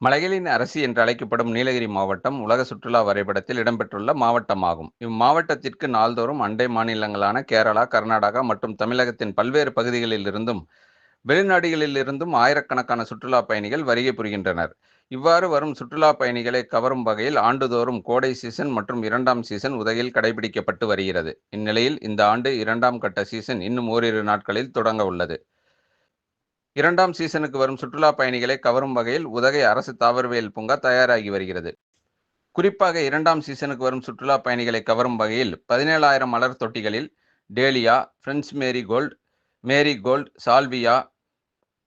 மலைகளின் அரசி என்று அழைக்கப்படும் நீலகிரி மாவட்டம் உலக சுற்றுலா வரைபடத்தில் இடம்பெற்றுள்ள மாவட்டமாகும். இம்மாவட்டத்திற்கு நாள்தோறும் அண்டை மாநிலங்களான கேரளா கர்நாடகா மற்றும் தமிழகத்தின் பல்வேறு பகுதிகளில் இருந்தும் வெளிநாடுகளில் இருந்தும் ஆயிரக்கணக்கான சுற்றுலா பயணிகள் வருகை புரிகின்றனர். இவ்வாறு வரும் சுற்றுலா பயணிகளை கவரும் வகையில் ஆண்டுதோறும் கோடை சீசன் மற்றும் இரண்டாம் சீசன் உதகையில் கடைபிடிக்கப்பட்டு வருகிறது. இந்நிலையில் இந்த ஆண்டு இரண்டாம் கட்ட சீசன் இன்னும் ஓரிரு நாட்களில் தொடங்க உள்ளது. இரண்டாம் சீசனுக்கு வரும் சுற்றுலா பயணிகளை கவரும் வகையில் உதகை அரசு தாவரவியல் பூங்கா தயாராகி வருகிறது. குறிப்பாக இரண்டாம் சீசனுக்கு வரும் சுற்றுலா பயணிகளை கவரும் வகையில் பதினேழாயிரம் மலர் தொட்டிகளில் dahlia French marigold marigold salvia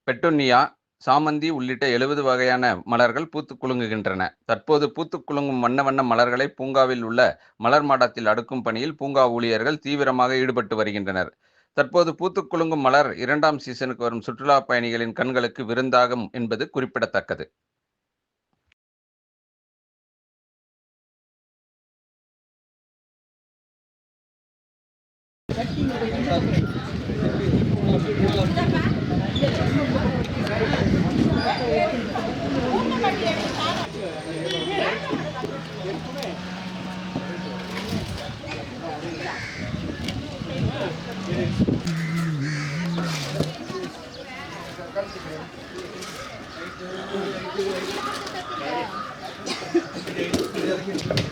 petunia சாமந்தி உள்ளிட்ட எழுபது வகையான மலர்கள் பூத்து குலுங்குகின்றன. தற்போது பூத்து குலுங்கும் வண்ண வண்ண மலர்களை பூங்காவில் உள்ள மலர் மாடத்தில் அடுக்கும் பணியில் பூங்கா ஊழியர்கள் தீவிரமாக ஈடுபட்டு வருகின்றனர். தற்போது பூத்து குலுங்கும் மலர் இரண்டாம் சீசனுக்கு வரும் சுற்றுலா பயணிகளின் கண்களுக்கு விருந்தாகும் என்பது குறிப்பிடத்தக்கது. Thank you.